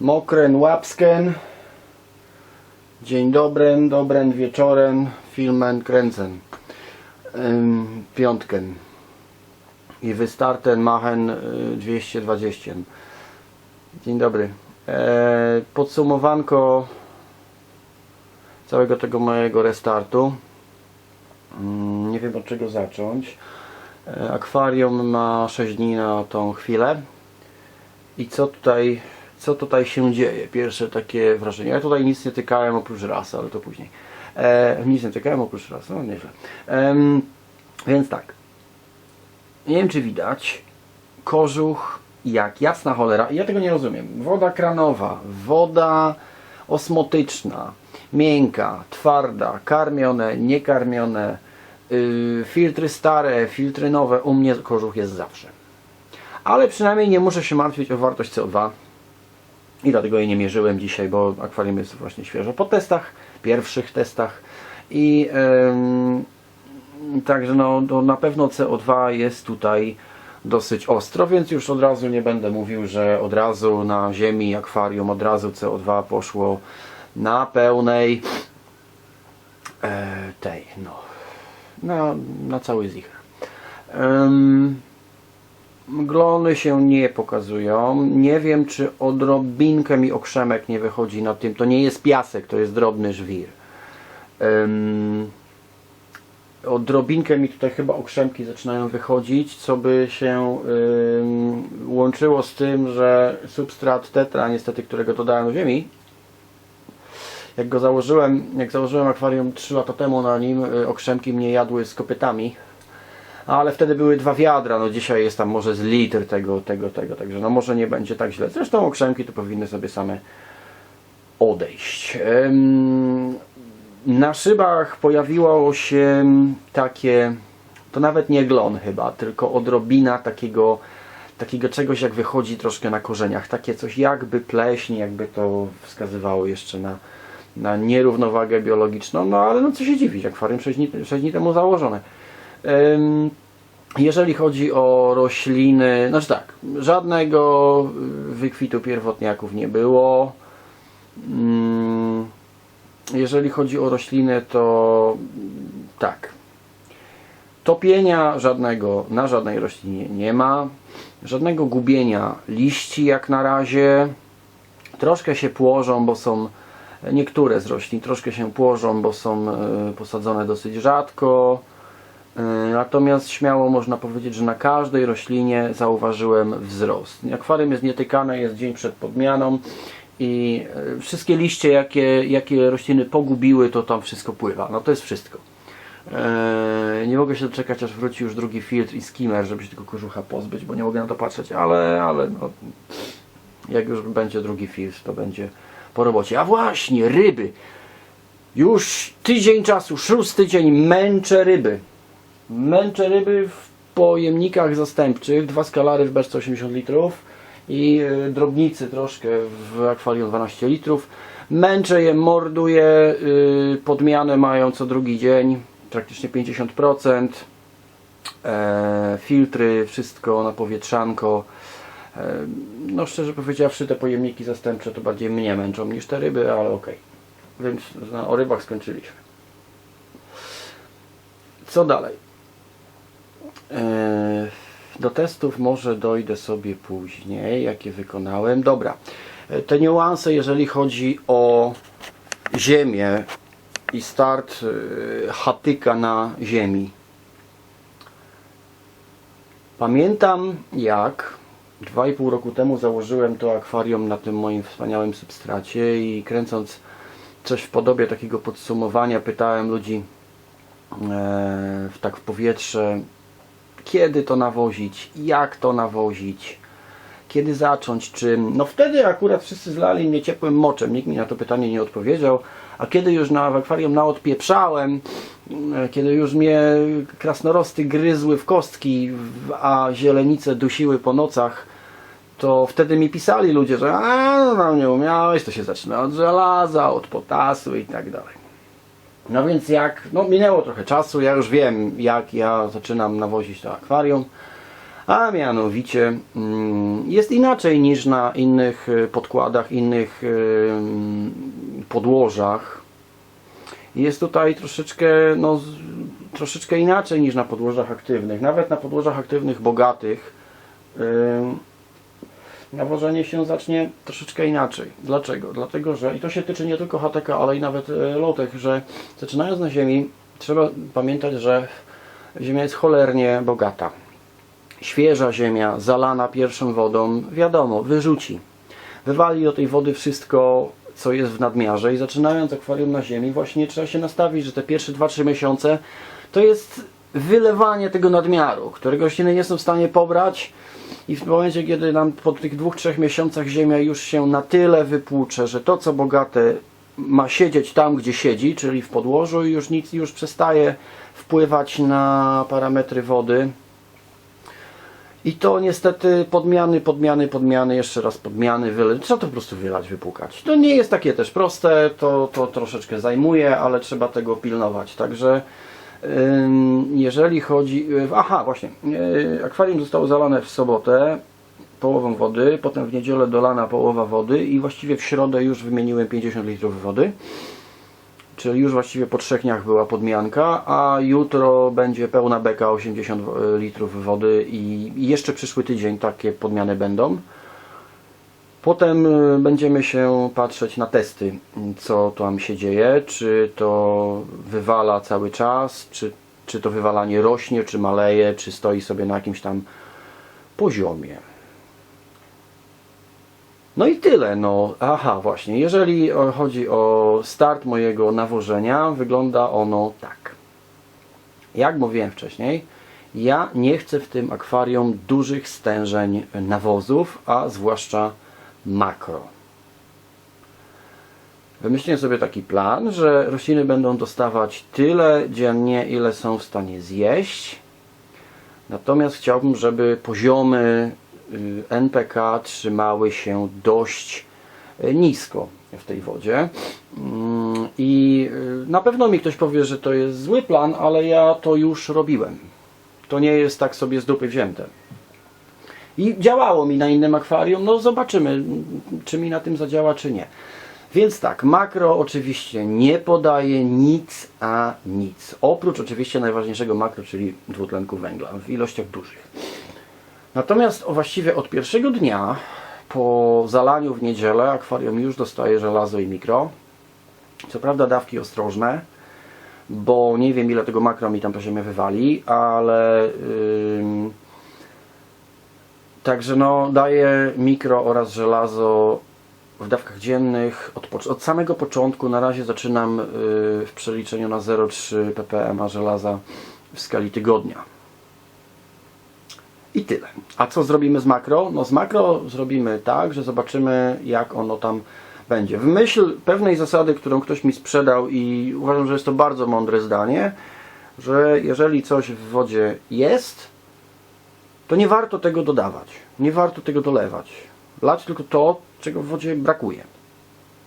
Mokren łapsken. Dzień dobry, dobrem wieczorem, filmen kręcen. Ym, piątken. I wystarten machen y, 220. Dzień dobry. E, podsumowanko całego tego mojego restartu. Mm, Nie wiem od czego zacząć. E, Akwarium ma 6 dni na tą chwilę. I co tutaj, co tutaj się dzieje? Pierwsze takie wrażenie. Ja tutaj nic nie tykałem oprócz raz, ale to później. E, nic nie tykałem oprócz raz, no nieźle. Em, więc tak. Nie wiem czy widać. Kożuch jak jasna cholera. Ja tego nie rozumiem. Woda kranowa, woda osmotyczna, miękka, twarda, karmione, niekarmione, yy, filtry stare, filtry nowe. U mnie kożuch jest zawsze. Ale przynajmniej nie muszę się martwić o wartość CO2 i dlatego jej nie mierzyłem dzisiaj, bo akwarium jest właśnie świeżo po testach, pierwszych testach i em, także no, no na pewno CO2 jest tutaj dosyć ostro, więc już od razu nie będę mówił, że od razu na ziemi akwarium od razu CO2 poszło na pełnej e, tej, no na, na cały zicher. Em, Glony się nie pokazują. Nie wiem, czy odrobinkę mi okrzemek nie wychodzi na tym. To nie jest piasek, to jest drobny żwir. Um, odrobinkę mi tutaj chyba okrzemki zaczynają wychodzić, co by się ym, łączyło z tym, że substrat tetra, niestety, którego dodałem do ziemi, jak go założyłem, jak założyłem akwarium 3 lata temu na nim, y, okrzemki mnie jadły z kopytami ale wtedy były dwa wiadra, no dzisiaj jest tam może z litr tego, tego, tego, także no może nie będzie tak źle. Zresztą okrzemki to powinny sobie same odejść. Na szybach pojawiło się takie, to nawet nie glon chyba, tylko odrobina takiego, takiego czegoś jak wychodzi troszkę na korzeniach, takie coś jakby pleśń, jakby to wskazywało jeszcze na, na nierównowagę biologiczną, no ale no co się dziwić, akwarium 6 dni, 6 dni temu założone. Ym, Jeżeli chodzi o rośliny, znaczy tak, żadnego wykwitu pierwotniaków nie było. Ym, Jeżeli chodzi o rośliny, to tak. Topienia żadnego na żadnej roślinie nie ma. Żadnego gubienia liści jak na razie. Troszkę się płożą, bo są niektóre z roślin troszkę się płożą, bo są e, posadzone dosyć rzadko. E, Natomiast śmiało można powiedzieć, że na każdej roślinie zauważyłem wzrost. Akwarium jest nietykane, jest dzień przed podmianą i e, wszystkie liście, jakie, jakie rośliny pogubiły, to tam wszystko pływa. No to jest wszystko. E, Nie mogę się doczekać, aż wróci już drugi filtr i skimmer, żeby się tego kożucha pozbyć, bo nie mogę na to patrzeć, ale, ale no, jak już będzie drugi filtr, to będzie po robocie. A właśnie, ryby. Już tydzień czasu, szósty dzień męczę ryby. Męczę ryby w pojemnikach zastępczych, dwa skalary w beczce 80 litrów i y, drobnicy troszkę w akwarium 12 litrów. Męczę je, morduję, y, podmianę mają co drugi dzień, praktycznie 50%. E, filtry, wszystko na powietrzanko. E, no szczerze powiedziawszy te pojemniki zastępcze to bardziej mnie męczą niż te ryby, ale okej. Więc no, o rybach skończyliśmy. Co dalej? E, Do testów może dojdę sobie później, jakie wykonałem. Dobra, E, te niuanse, jeżeli chodzi o ziemię i start e, hatyka na ziemi. Pamiętam jak 2,5 roku temu założyłem to akwarium na tym moim wspaniałym substracie i kręcąc coś w podobie takiego podsumowania pytałem ludzi e, w tak w powietrze kiedy to nawozić, jak to nawozić, kiedy zacząć, czym. No wtedy akurat wszyscy zlali mnie ciepłym moczem, nikt mi na to pytanie nie odpowiedział, a kiedy już na w akwarium naodpieprzałem, e, kiedy już mnie krasnorosty gryzły w kostki, a zielenice dusiły po nocach, to wtedy mi pisali ludzie, że a, no tam nie umiałeś, to się zaczyna od żelaza, od potasu i tak dalej. No więc jak, no minęło trochę czasu, ja już wiem jak ja zaczynam nawozić to akwarium, A mianowicie mm, jest inaczej niż na innych y, podkładach, innych y, mm, podłożach. Jest tutaj troszeczkę, no, troszeczkę inaczej niż na podłożach aktywnych. Nawet na podłożach aktywnych bogatych y, nawożenie się zacznie troszeczkę inaczej. Dlaczego? Dlatego, że i to się tyczy nie tylko HTK, ale i nawet e, Lotek, że zaczynając na ziemi trzeba pamiętać, że ziemia jest cholernie bogata. Świeża ziemia, zalana pierwszą wodą, wiadomo, wyrzuci. Wywali do tej wody wszystko, co jest w nadmiarze i zaczynając akwarium na ziemi, właśnie trzeba się nastawić, że te pierwsze 2-3 miesiące to jest wylewanie tego nadmiaru, którego rośliny nie są w stanie pobrać i w momencie, kiedy nam po tych dwóch, trzech miesiącach ziemia już się na tyle wypłucze, że to, co bogate ma siedzieć tam, gdzie siedzi, czyli w podłożu i już nic już przestaje wpływać na parametry wody, i to niestety podmiany, podmiany, podmiany, jeszcze raz podmiany, wyle... trzeba to po prostu wylać, wypłukać. To nie jest takie też proste, to, to troszeczkę zajmuje, ale trzeba tego pilnować. Także jeżeli chodzi... Aha, właśnie. Yy, Akwarium zostało zalane w sobotę połową wody, potem w niedzielę dolana połowa wody i właściwie w środę już wymieniłem 50 litrów wody. Czyli już właściwie po trzech dniach była podmianka, a jutro będzie pełna beka 80 litrów wody i jeszcze przyszły tydzień takie podmiany będą. Potem y, będziemy się patrzeć na testy, co tam się dzieje, czy to wywala cały czas, czy, czy to wywalanie rośnie, czy maleje, czy stoi sobie na jakimś tam poziomie. No i tyle. No, aha, właśnie. Jeżeli o- chodzi o start mojego nawożenia, wygląda ono tak. Jak mówiłem wcześniej, ja nie chcę w tym akwarium dużych stężeń nawozów, a zwłaszcza makro. Wymyśliłem sobie taki plan, że rośliny będą dostawać tyle dziennie, ile są w stanie zjeść. Natomiast chciałbym, żeby poziomy y, NPK trzymały się dość y, nisko w tej wodzie. Mm, I y, na pewno mi ktoś powie, że to jest zły plan, ale ja to już robiłem. To nie jest tak sobie z dupy wzięte. I działało mi na innym akwarium. No zobaczymy, czy mi na tym zadziała, czy nie. Więc tak, makro oczywiście nie podaje nic, a nic. Oprócz oczywiście najważniejszego makro, czyli dwutlenku węgla w ilościach dużych. Natomiast właściwie od pierwszego dnia po zalaniu w niedzielę akwarium już dostaje żelazo i mikro. Co prawda dawki ostrożne, bo nie wiem ile tego makro mi tam po ziemię wywali, ale ym, także no daję mikro oraz żelazo w dawkach dziennych od, od samego początku. Na razie zaczynam y, w przeliczeniu na 0,3 ppm żelaza w skali tygodnia. I tyle. A co zrobimy z makro? No z makro zrobimy tak, że zobaczymy jak ono tam będzie. W myśl pewnej zasady, którą ktoś mi sprzedał i uważam, że jest to bardzo mądre zdanie, że jeżeli coś w wodzie jest, to nie warto tego dodawać. Nie warto tego dolewać. Lać tylko to, czego w wodzie brakuje.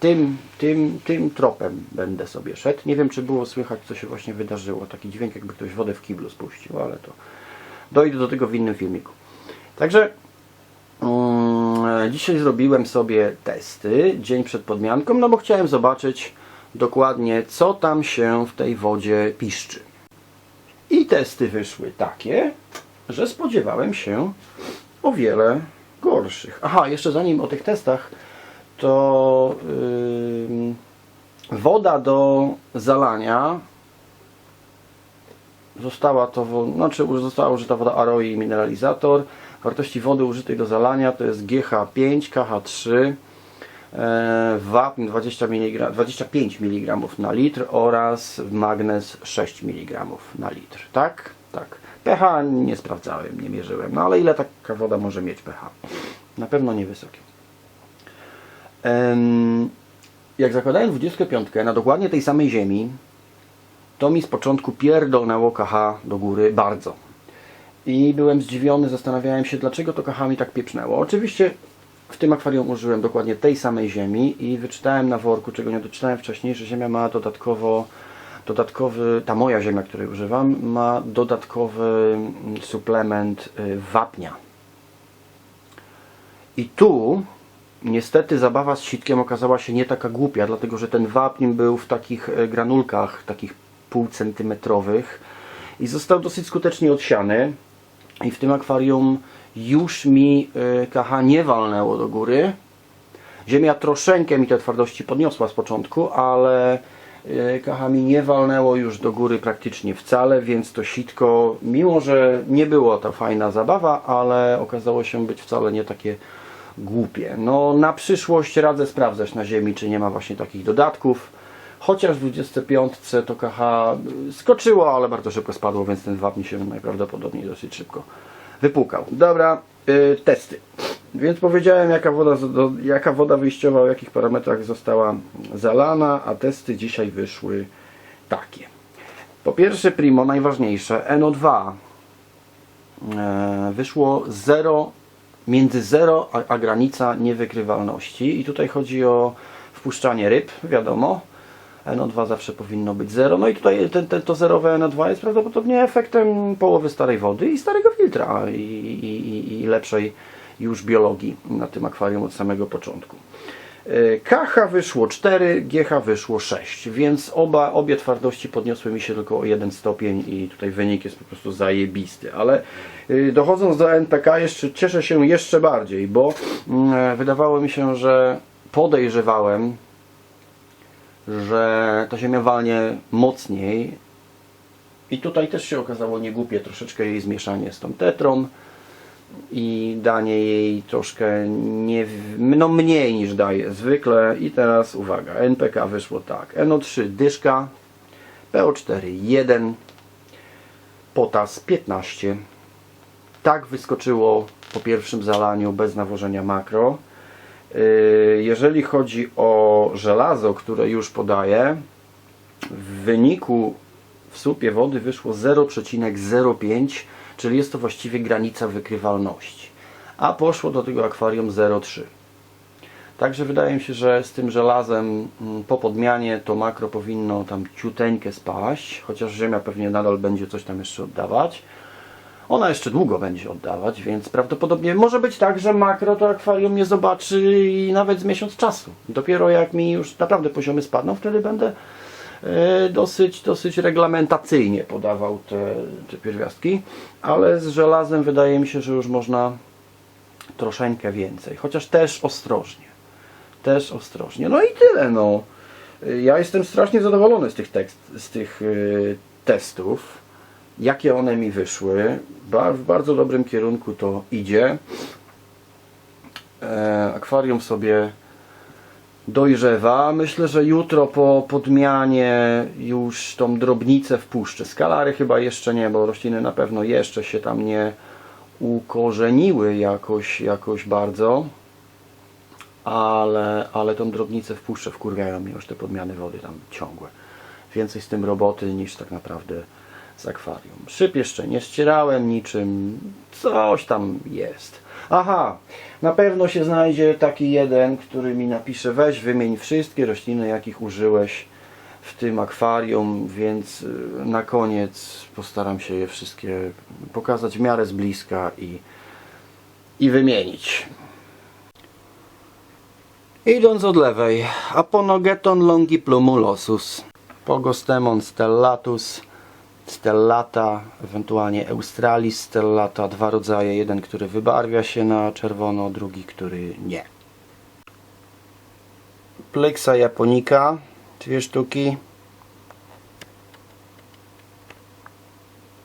Tym, tym, tym tropem będę sobie szedł. Nie wiem, czy było słychać, co się właśnie wydarzyło. Taki dźwięk, jakby ktoś wodę w kiblu spuścił, ale to dojdę do tego w innym filmiku. Także mm, dzisiaj zrobiłem sobie testy dzień przed podmianką, no bo chciałem zobaczyć dokładnie, co tam się w tej wodzie piszczy. I testy wyszły takie, że spodziewałem się o wiele gorszych. Aha, jeszcze zanim o tych testach, to ym, woda do zalania została to, znaczy została użyta woda Aroi mineralizator. Wartości wody użytej do zalania to jest GH5, KH3, e, wapń 20 mg, 25 mg na litr oraz magnez 6 mg na litr. Tak? Tak. pH nie sprawdzałem, nie mierzyłem. No ale ile taka woda może mieć pH? Na pewno niewysokie. Jak zakładałem 25 na dokładnie tej samej ziemi, to mi z początku pierdolnęło KH do góry bardzo. I byłem zdziwiony, zastanawiałem się, dlaczego to KH mi tak pieprznęło. Oczywiście w tym akwarium użyłem dokładnie tej samej ziemi i wyczytałem na worku, czego nie doczytałem wcześniej, że ziemia ma dodatkowo dodatkowy, ta moja ziemia, której używam, ma dodatkowy mm, suplement y, wapnia. I tu niestety zabawa z sitkiem okazała się nie taka głupia, dlatego że ten wapń był w takich e, granulkach, takich półcentymetrowych i został dosyć skutecznie odsiany. I w tym akwarium już mi e, KH nie walnęło do góry. Ziemia troszeczkę mi te twardości podniosła z początku, ale e, mi nie walnęło już do góry praktycznie wcale, więc to sitko, mimo że nie było to fajna zabawa, ale okazało się być wcale nie takie głupie. No na przyszłość radzę sprawdzać na ziemi, czy nie ma właśnie takich dodatków. Chociaż w 25 to KH skoczyło, ale bardzo szybko spadło, więc ten wapń się najprawdopodobniej dosyć szybko wypłukał. Dobra, y, testy. Więc powiedziałem jaka woda, jaka woda wyjściowa, o jakich parametrach została zalana, a testy dzisiaj wyszły takie. Po pierwsze primo, najważniejsze, NO2 e, wyszło 0, między 0 a, a granica niewykrywalności i tutaj chodzi o wpuszczanie ryb, wiadomo. NO2 zawsze powinno być 0. No i tutaj ten, ten, to zerowe NO2 jest prawdopodobnie efektem połowy starej wody i starego filtra i, i, i lepszej już biologii na tym akwarium od samego początku. E, KH wyszło 4, GH wyszło 6, więc oba, obie twardości podniosły mi się tylko o jeden stopień i tutaj wynik jest po prostu zajebisty, ale y, dochodząc do NPK jeszcze cieszę się jeszcze bardziej, bo mm, wydawało mi się, że podejrzewałem, że ta ziemia walnie mocniej i tutaj też się okazało niegłupie troszeczkę jej zmieszanie z tą tetrą i danie jej troszkę nie, no mniej niż daje zwykle. I teraz uwaga, NPK wyszło tak. NO3 dyszka. PO4 1 potas 15 tak wyskoczyło po pierwszym zalaniu bez nawożenia makro. Yy, jeżeli chodzi o żelazo, które już podaję w wyniku w słupie wody wyszło 0,05 czyli jest to właściwie granica wykrywalności a poszło do tego akwarium 0,3 Także wydaje mi się, że z tym żelazem mm, po podmianie to makro powinno tam ciuteńkę spaść, chociaż ziemia pewnie nadal będzie coś tam jeszcze oddawać. Ona jeszcze długo będzie oddawać, więc prawdopodobnie może być tak, że makro to akwarium nie zobaczy i nawet z miesiąc czasu. Dopiero jak mi już naprawdę poziomy spadną, wtedy będę dosyć, dosyć reglamentacyjnie podawał te, te pierwiastki, ale z żelazem wydaje mi się, że już można troszeczkę więcej, chociaż też ostrożnie. Też ostrożnie. No i tyle, no. Ja jestem strasznie zadowolony z tych, tekst, z tych y, testów, jakie one mi wyszły. W bardzo dobrym kierunku to idzie. E, akwarium sobie dojrzewa. Myślę, że jutro po podmianie już tą drobnicę wpuszczę. Skalary chyba jeszcze nie, bo rośliny na pewno jeszcze się tam nie ukorzeniły jakoś, jakoś bardzo. Ale, ale tą drobnicę wpuszczę, wkurwiają mnie już te podmiany wody tam ciągłe. Więcej z tym roboty niż tak naprawdę z akwarium. Szyb jeszcze nie ścierałem niczym, coś tam jest. Aha, na pewno się znajdzie taki jeden, który mi napisze weź wymień wszystkie rośliny jakich użyłeś w tym akwarium, więc y, na koniec postaram się je wszystkie pokazać w miarę z bliska i, i wymienić. Idąc od lewej, Aponogeton longiplomulosus, Pogostemon stellatus, stellata, ewentualnie Australis stellata, dwa rodzaje, jeden, który wybarwia się na czerwono, drugi, który nie. Plexa japonica, dwie sztuki.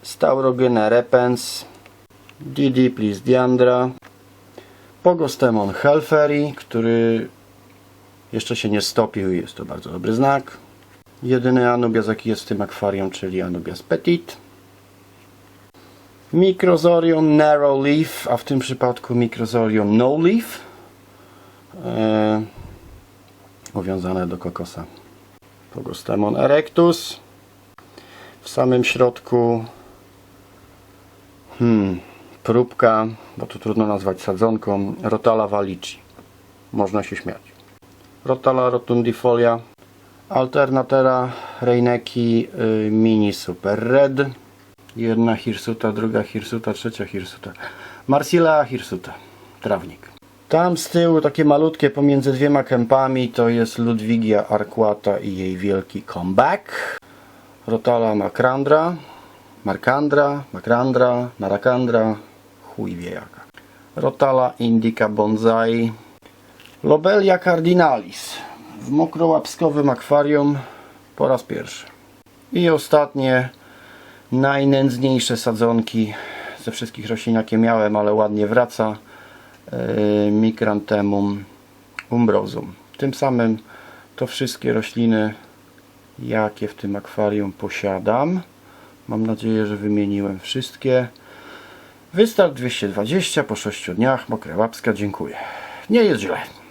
Staurogena repens, Didi plis diandra, Pogostemon helferi, który jeszcze się nie stopił i jest to bardzo dobry znak. Jedyny anubias jaki jest w tym akwarium, czyli anubias petit. Microzorium narrow leaf, a w tym przypadku Microzorium no leaf. E, uwiązane do kokosa. Pogostemon erectus. W samym środku hmm, próbka, bo to trudno nazwać sadzonką, Rotala valici. Można się śmiać. Rotala rotundifolia, Alternatera Reineki y, Mini Super Red. Jedna hirsuta, druga hirsuta, trzecia hirsuta. Marsila hirsuta. Trawnik. Tam z tyłu takie malutkie pomiędzy dwiema kępami to jest Ludwigia Arquata i jej wielki comeback. Rotala Makrandra, Markandra, Makrandra, Marakandra, chuj wie jaka. Rotala Indica Bonsai, Lobelia Cardinalis w mokrołapskowym akwarium po raz pierwszy. I ostatnie, najnędzniejsze sadzonki ze wszystkich roślin jakie miałem, ale ładnie wraca. Yy, Micranthemum umbrosum. Tym samym to wszystkie rośliny jakie w tym akwarium posiadam. Mam nadzieję, że wymieniłem wszystkie. Wystart 220 po 6 dniach, Mokre Łapska, dziękuję. Nie jest źle.